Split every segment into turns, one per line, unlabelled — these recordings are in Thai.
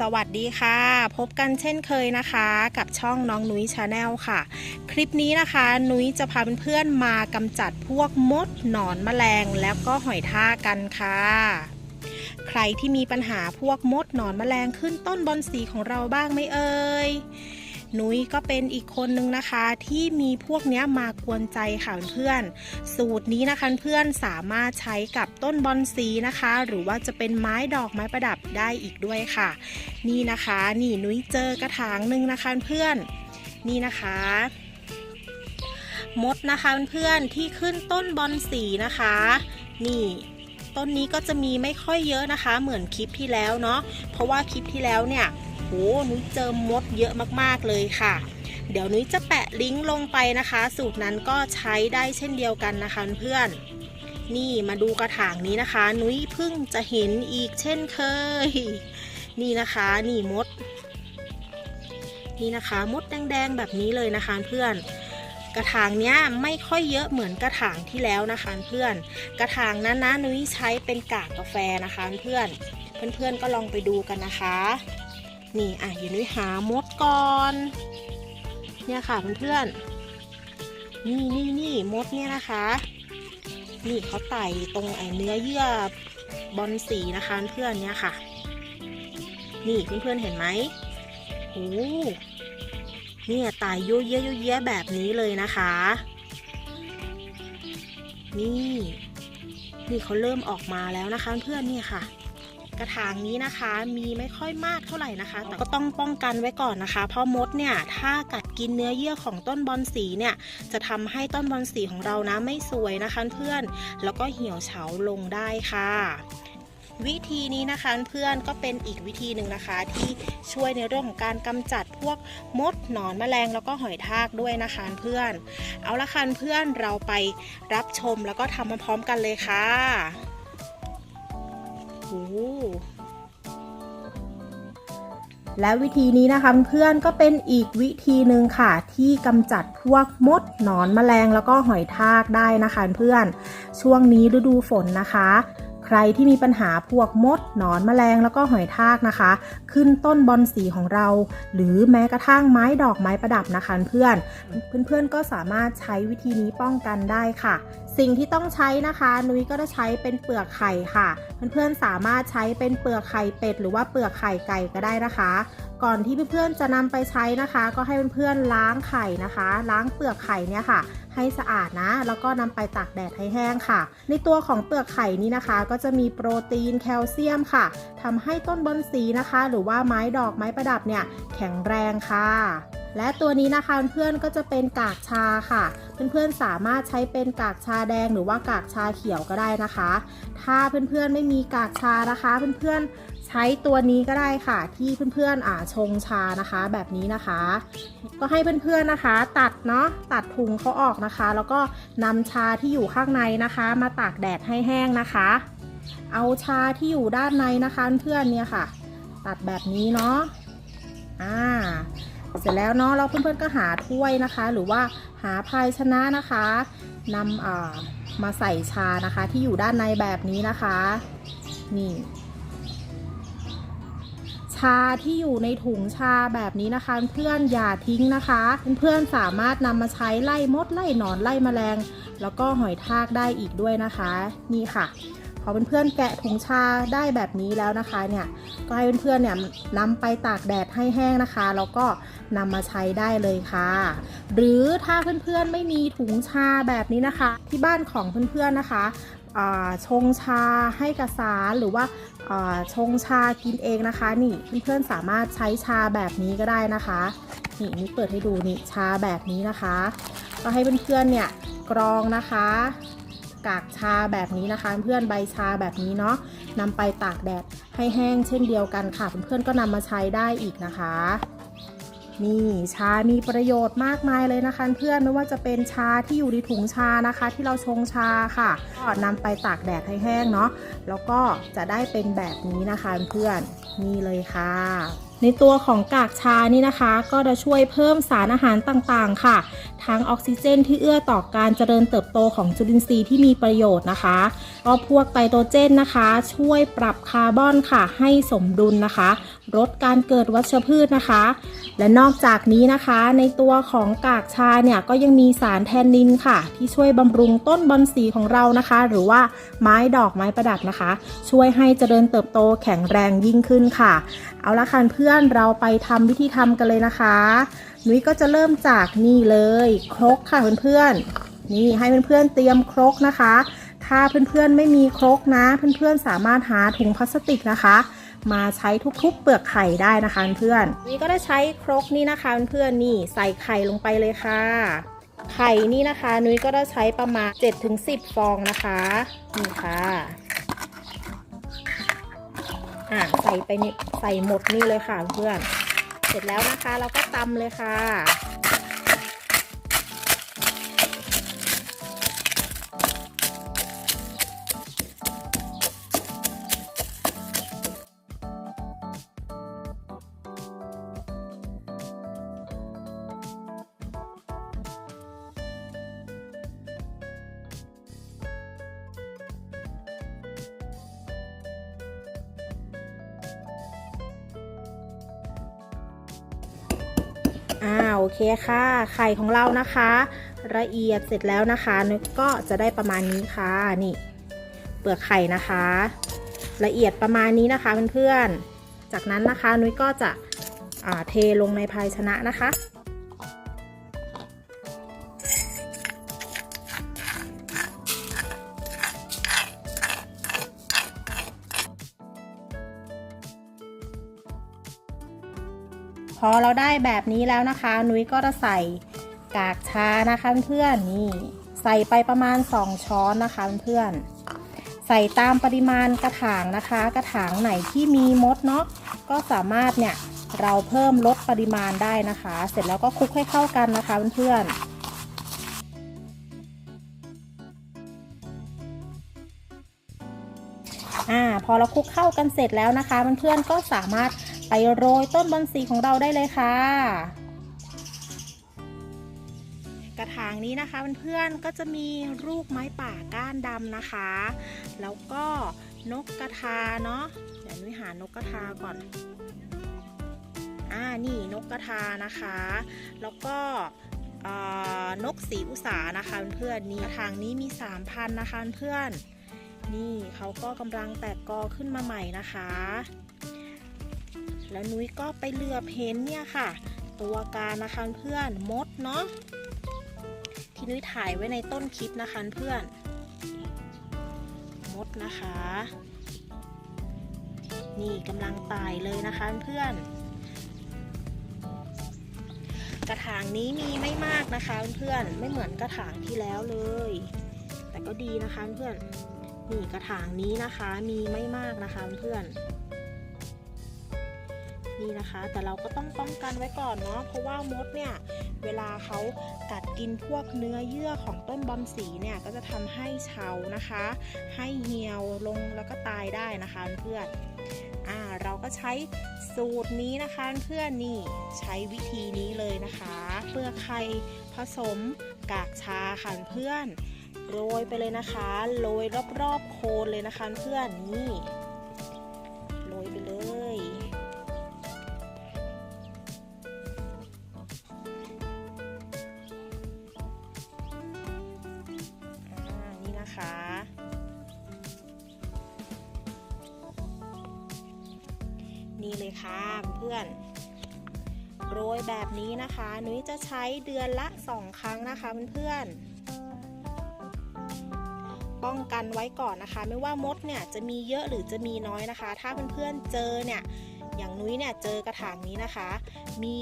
สวัสดีค่ะ พบกันเช่นเคยนะคะ กับช่องน้องนุ้ยชาแนลค่ะ คลิปนี้นะคะ นุ้ยจะพาเพื่อนๆมากำจัดพวกมดหนอนแมลง แล้วก็หอยทากกันค่ะ ใครที่มีปัญหาพวกมดหนอนแมลงขึ้นต้นบอนสีของเราบ้างไหมเอ่ย นุ้ยก็เป็นอีกคนนึงนะคะ ที่มีพวกเนี้ยมากวนใจค่ะเพื่อน สูตรนี้นะคะเพื่อนสามารถใช้กับต้นบอนสีนะคะ หรือว่าจะเป็นไม้ดอกไม้ประดับได้อีกด้วยค่ะ นี่นะคะนี่นุ้ยเจอกระถางหนึ่งนะคะเพื่อน นี่นะคะมดนะคะเพื่อนๆที่ขึ้นต้นบอนสีนะคะ นี่ต้นนี้ก็จะมีไม่ค่อยเยอะนะคะ เหมือนคลิปที่แล้วเนาะเพราะว่าคลิปที่แล้วเนี่ย โหนุ้ยเจอมดเยอะมากๆเลยค่ะ เดี๋ยวนุ้ยจะแปะลิงก์ลงไปนะคะ สูตรนั้นก็ใช้ได้เช่นเดียวกันนะคะเพื่อนนี่มาดูกระถางนี้นะคะ นุ้ยเพิ่งจะเห็นอีกเช่นเคย นี่นะคะนี่มด นี่นะคะมดแดงๆแบบนี้เลยนะคะเพื่อนกระถางเนี้ยไม่ค่อยเยอะเหมือนกระถางที่แล้วนะคะเพื่อน กระถางนั้นนะนุ้ยใช้เป็นกากกาแฟนะคะเพื่อน เพื่อนๆก็ลองไปดูกันนะคะ นี่อะอยู่นุ้ยหามดก่อน เนี่ยค่ะเพื่อนๆนี่นี่นี่มดเนี่ยนะคะ นี่เขาไต่ตรงไอ้เนื้อเยื่อบอลสีนะคะเพื่อนเนี่ยค่ะ นี่เพื่อนๆเห็นไหมโอ้เนี่ยไต่เยอะเยอะเยอะแยะแบบนี้เลยนะคะ นี่ นี่เขาเริ่มออกมาแล้วนะคะเพื่อนเนี่ยค่ะ กระถางนี้นะคะ มีไม่ค่อยมากเท่าไหร่นะคะ แต่ก็ต้องป้องกันไว้ก่อนนะคะ เพราะมดเนี่ยถ้ากัดกินเนื้อเยื่อของต้นบอนสีเนี่ยจะทำให้ต้นบอนสีของเรานะไม่สวยนะคะเพื่อนแล้วก็เหี่ยวเฉาลงได้ค่ะวิธีนี้นะคะเพื่อนก็เป็นอีกวิธีหนึ่งนะคะ ที่ช่วยในเรื่องของการกำจัดพวกมดหนอนแมลงแล้วก็หอยทากด้วยนะคะเพื่อน เอาละค่ะเพื่อนเราไปรับชมแล้วก็ทำมาพร้อมกันเลยค่ะ โอ้และวิธีนี้นะคะเพื่อนก็เป็นอีกวิธีหนึ่งค่ะ ที่กำจัดพวกมดหนอนแมลงแล้วก็หอยทากได้นะคะเพื่อน ช่วงนี้ฤดูฝนนะคะ ใครที่มีปัญหาพวกมดหนอนแมลงแล้วก็หอยทากนะคะ ขึ้นต้นบอนสีของเรา หรือแม้กระทั่งไม้ดอกไม้ประดับนะคะเพื่อน เพื่อนๆก็สามารถใช้วิธีนี้ป้องกันได้ค่ะ สิ่งที่ต้องใช้นะคะ นุ้ยก็จะใช้เป็นเปลือกไข่ค่ะ เพื่อนๆสามารถใช้เป็นเปลือกไข่เป็ด หรือว่าเปลือกไข่ไก่ก็ได้นะคะ ก่อนที่เพื่อนๆจะนำไปใช้นะคะ ก็ให้เพื่อนๆล้างไข่นะคะ ล้างเปลือกไข่เนี่ยค่ะ ให้สะอาดนะ แล้วก็นำไปตากแดดให้แห้งค่ะ ในตัวของเปลือกไข่นี้นะคะ ก็จะมีโปรตีนแคลเซียมค่ะทำให้ต้นบอนสีนะคะ หรือว่าไม้ดอกไม้ประดับเนี่ยแข็งแรงค่ะ และตัวนี้นะคะเพื่อนๆก็จะเป็นกากชาค่ะ เพื่อนๆสามารถใช้เป็นกากชาแดงหรือว่ากากชาเขียวก็ได้นะคะ ถ้าเพื่อนๆไม่มีกากชานะคะ เพื่อนๆใช้ตัวนี้ก็ได้ค่ะ ที่เพื่อนๆอ่าชงชานะคะ แบบนี้นะคะ ก็ให้เพื่อนๆนะคะ ตัดเนาะตัดถุงเขาออกนะคะ แล้วก็นำชาที่อยู่ข้างในนะคะ มาตากแดดให้แห้งนะคะ เอาชาที่อยู่ด้านในนะคะ เพื่อนๆเนี่ยค่ะ ตัดแบบนี้เนาะอ่า เสร็จแล้วเนาะเราเพื่อนๆก็หาถ้วยนะคะ หรือว่าหาภายชนะนะคะนำอ่ามาใส่ชานะคะ ที่อยู่ด้านในแบบนี้นะคะ นี่ชาที่อยู่ในถุงชาแบบนี้นะคะ เพื่อนอย่าทิ้งนะคะ เพื่อนๆสามารถนำมาใช้ไล่มดไล่หนอนไล่แมลง แล้วก็หอยทากได้อีกด้วยนะคะ นี่ค่ะ พอเพื่อนๆแกะถุงชาได้แบบนี้แล้วนะคะเนี่ยก็ให้เพื่อนๆเนี่ยนำไปตากแดดให้แห้งนะคะแล้วก็นำมาใช้ได้เลยค่ะ หรือถ้าเพื่อนๆไม่มีถุงชาแบบนี้นะคะ ที่บ้านของเพื่อนๆนะคะชงชาให้กระสารหรือว่าอ่าชงชากินเองนะคะ นี่เพื่อนๆสามารถใช้ชาแบบนี้ก็ได้นะคะนี่นี่เปิดให้ดูนี่ชาแบบนี้นะคะ ก็ให้เพื่อนๆเนี่ยกรองนะคะ กากชาแบบนี้นะคะ เพื่อนใบชาแบบนี้เนาะนำไปตากแดดให้แห้งเช่นเดียวกันค่ะเพื่อนๆก็นำมาใช้ได้อีกนะคะนี่ชามีประโยชน์มากมายเลยนะคะ เพื่อนไม่ว่าจะเป็นชาที่อยู่ในถุงชานะคะ ที่เราชงชาค่ะก็นำไปตากแดดให้แห้งเนาะแล้วก็จะได้เป็นแบบนี้นะคะเพื่อนนี่เลยค่ะ ในตัวของกากชานี่นะคะ ก็จะช่วยเพิ่มสารอาหารต่างๆ ค่ะ ทั้งออกซิเจนที่เอื้อต่อการเจริญเติบโตของจุลินทรีย์ที่มีประโยชน์นะคะก็พวกไตโตรเจนนะคะ ช่วยปรับคาร์บอนค่ะ ให้สมดุลนะคะ ลดการเกิดวัชพืชนะคะ และนอกจากนี้นะคะ ในตัวของกากชาเนี่ยก็ยังมีสารแทนนินค่ะ ที่ช่วยบำรุงต้นบอนสีของเรานะคะ หรือว่าไม้ดอกไม้ประดับนะคะ ช่วยให้เจริญเติบโตแข็งแรงยิ่งขึ้นค่ะ เอาละค่ะเพื่อนเราไปทำวิธีทำกันเลยนะคะนุ้ยก็จะเริ่มจากนี่เลยครกค่ะเพื่อนๆนี่ให้เพื่อนๆเตรียมครกนะคะ ถ้าเพื่อนๆไม่มีครกนะ เพื่อนๆสามารถหาถุงพลาสติกนะคะ มาใช้ทุบๆเปลือกไข่ได้นะคะเพื่อนนี่ก็ได้ใช้ครกนี่นะคะเพื่อนๆนี่ใส่ไข่ลงไปเลยค่ะไข่นี่นะคะ นุ้ยก็ได้ใช้ประมาณ 7-10 ฟองนะคะนี่ค่ะ อะใส่ไปนี่ใส่หมดนี่เลยค่ะเพื่อน เสร็จแล้วนะคะเราก็ตำเลยค่ะ อ่าโอเคค่ะ ไข่ของเรานะคะ ละเอียดเสร็จแล้วนะคะนุกก็จะได้ประมาณนี้ค่ะนี่เปลือกไข่นะคะ ละเอียดประมาณนี้นะคะเพื่อนๆจากนั้นนะคะนุ้ยก็จะเทลงในภาชนะนะคะ อเราได้แบบนี้แล้วนะคะ นุ้ยก็จะใส่กากชานะคะเพื่อนนี่ใส่ไปประมาณ 2 ช้อนนะคะเพื่อนใส่ตามปริมาณกระถางนะคะ กระถางไหนที่มีมดเนาะก็สามารถเนี่ยเราเพิ่มลดปริมาณได้นะคะ เสร็จแล้วก็คลุกให้เข้ากันนะคะเพื่อนๆอ่าพอเราคลุกเข้ากันเสร็จแล้วนะคะเพื่อนๆก็สามารถ ไปโรยต้นบอนสีของเราได้เลยค่ะ กระถางนี้นะคะเพื่อนๆก็จะมีรูปไม้ป่าก้านดำนะคะ แล้วก็นกกระทาเนาะเดี๋ยวนุ้ยหานกกระทาก่อนอ่านี่นกกระทานะคะ แล้วก็นกสีอุสานะคะเพื่อนๆนี่กระถางนี้มี3พันนะคะเพื่อน นี่เขาก็กำลังแตกกอขึ้นมาใหม่นะคะ แล้วนุ้ยก็ไปเลือบเห็นเนี่ยค่ะ ตัวการนะคะเพื่อนมดเนาะที่นุ้ยถ่ายไว้ในต้นคลิปนะคะเพื่อน มดนะคะ นี่กำลังตายเลยนะคะเพื่อน กระถางนี้มีไม่มากนะคะเพื่อนไม่เหมือนกระถางที่แล้วเลย แต่ก็ดีนะคะเพื่อนนี่กระถางนี้นะคะมีไม่มากนะคะเพื่อน นี่นะคะ แต่เราก็ต้องป้องกันไว้ก่อนเนาะเพราะว่ามดเนี่ยเวลาเขากัดกินพวกเนื้อเยื่อของต้นบอนสีเนี่ยก็จะทำให้เฉานะคะ ให้เหี่ยวลงแล้วก็ตายได้นะคะเพื่อนอ่าเราก็ใช้สูตรนี้นะคะเพื่อนนี่ใช้วิธีนี้เลยนะคะเปลือกไข่ผสมกากชาค่ะเพื่อนโรยไปเลยนะคะ โรยรอบๆโคนเลยนะคะเพื่อนนี่ นี่เลยค่ะเพื่อนโรยแบบนี้นะคะ นุ้ยจะใช้เดือนละ 2 ครั้งนะคะเพื่อนป้องกันไว้ก่อนนะคะ ไม่ว่ามดเนี่ยจะมีเยอะหรือจะมีน้อยนะคะ ถ้าเพื่อนๆเจอเนี่ยอย่างนุ้ยเนี่ยเจอกระถางนี้นะคะ มี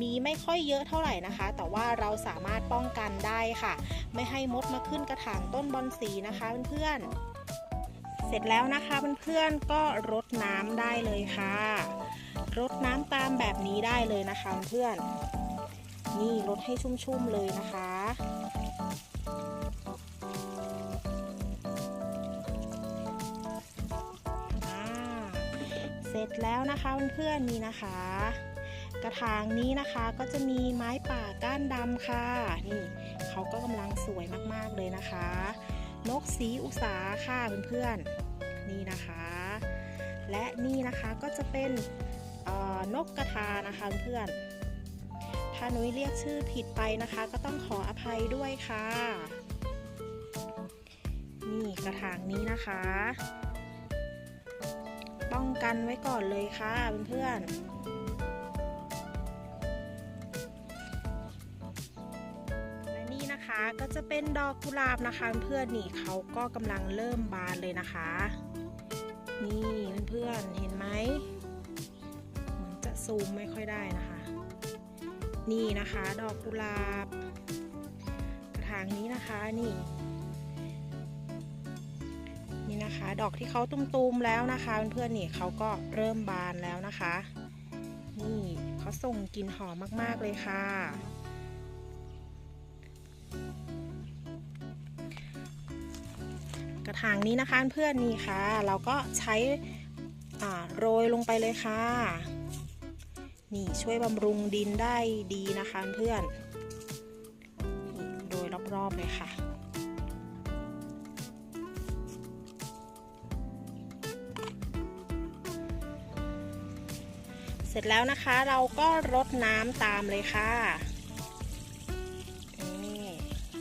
มีไม่ค่อยเยอะเท่าไหร่นะคะ แต่ว่าเราสามารถป้องกันได้ค่ะ ไม่ให้มดมาขึ้นกระถางต้นบอนสีนะคะเพื่อนๆ เสร็จแล้วนะคะเพื่อนๆก็รดน้ำได้เลยค่ะ รดน้ำตามแบบนี้ได้เลยนะคะเพื่อนนี่รดให้ชุ่มๆเลยนะคะอ่าเสร็จร็จแล้วนะคะเพื่อนๆนี่นะคะ กระถางนี้นะคะก็จะมีไม้ป่าก้านดำค่ะนี่เขาก็กำลังสวยมากๆเลยนะคะ นกสีอุสาค่ะเพื่อนๆนี่นะคะ และนี่นะคะก็จะเป็นนกกระทานะคะเพื่อนถ้านุ้ยเรียกชื่อผิดไปนะคะ ก็ต้องขออภัยด้วยค่ะ นี่กระถางนี้นะคะ ป้องกันไว้ก่อนเลยค่ะเพื่อนๆ จะเป็นดอกกุหลาบนะคะเพื่อนนี่เขาก็กำลังเริ่มบานเลยนะคะ นี่เพื่อนๆเห็นไหมเหมือนจะซูมไม่ค่อยได้นะคะ นี่นะคะดอกกุหลาบ กระถางนี้นะคะนี่ นี่นะคะ ดอกที่เขาตุมๆแล้วนะคะเพื่อนๆนี่เขาก็เริ่มบานแล้วนะคะ นี่เขาส่งกลิ่นหอมมากๆเลยค่ะ กระถางนี้นะคะเพื่อนนี่ค่ะ เราก็ใช้โรยลงไปเลยค่ะ นี่ช่วยบำรุงดินได้ดีนะคะเพื่อนโรยรอบๆเลยค่ะเสร็จแล้วนะคะเราก็รดน้ำตามเลยค่ะนี่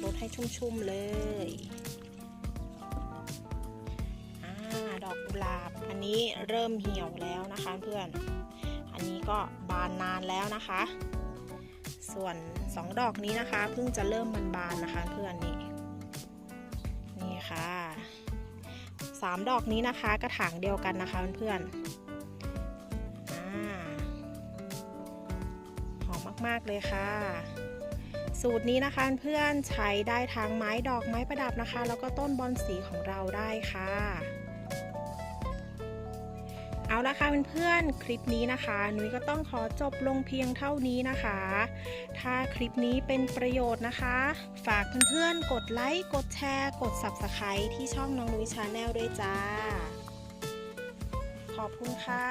รดให้ชุ่มๆเลยาบ อันนี้เริ่มเหี่ยวแล้วนะคะเพื่อน อันนี้ก็บานนานแล้วนะคะ ส่วนสองดอกนี้นะคะเพิ่งจะเริ่มบานๆนะคะเพื่อนนี่นี่ค่ะสามดอกนี้นะคะกระถางเดียวกันนะคะเพื่อนๆอ่าหอมมากๆเลยค่ะ สูตรนี้นะคะเพื่อนใช้ได้ทั้งไม้ดอกไม้ประดับนะคะ แล้วก็ต้นบอนสีของเราได้ค่ะ เอาละค่ะเพื่อนๆ คลิปนี้นะคะ นุ้ยก็ต้องขอจบลงเพียงเท่านี้นะคะ ถ้าคลิปนี้เป็นประโยชน์นะคะ ฝากเพื่อนๆ กดไลค์ กดแชร์ กด Subscribe ที่ช่องน้องนุ้ยชาแนลด้วยจ้า ขอบคุณค่ะ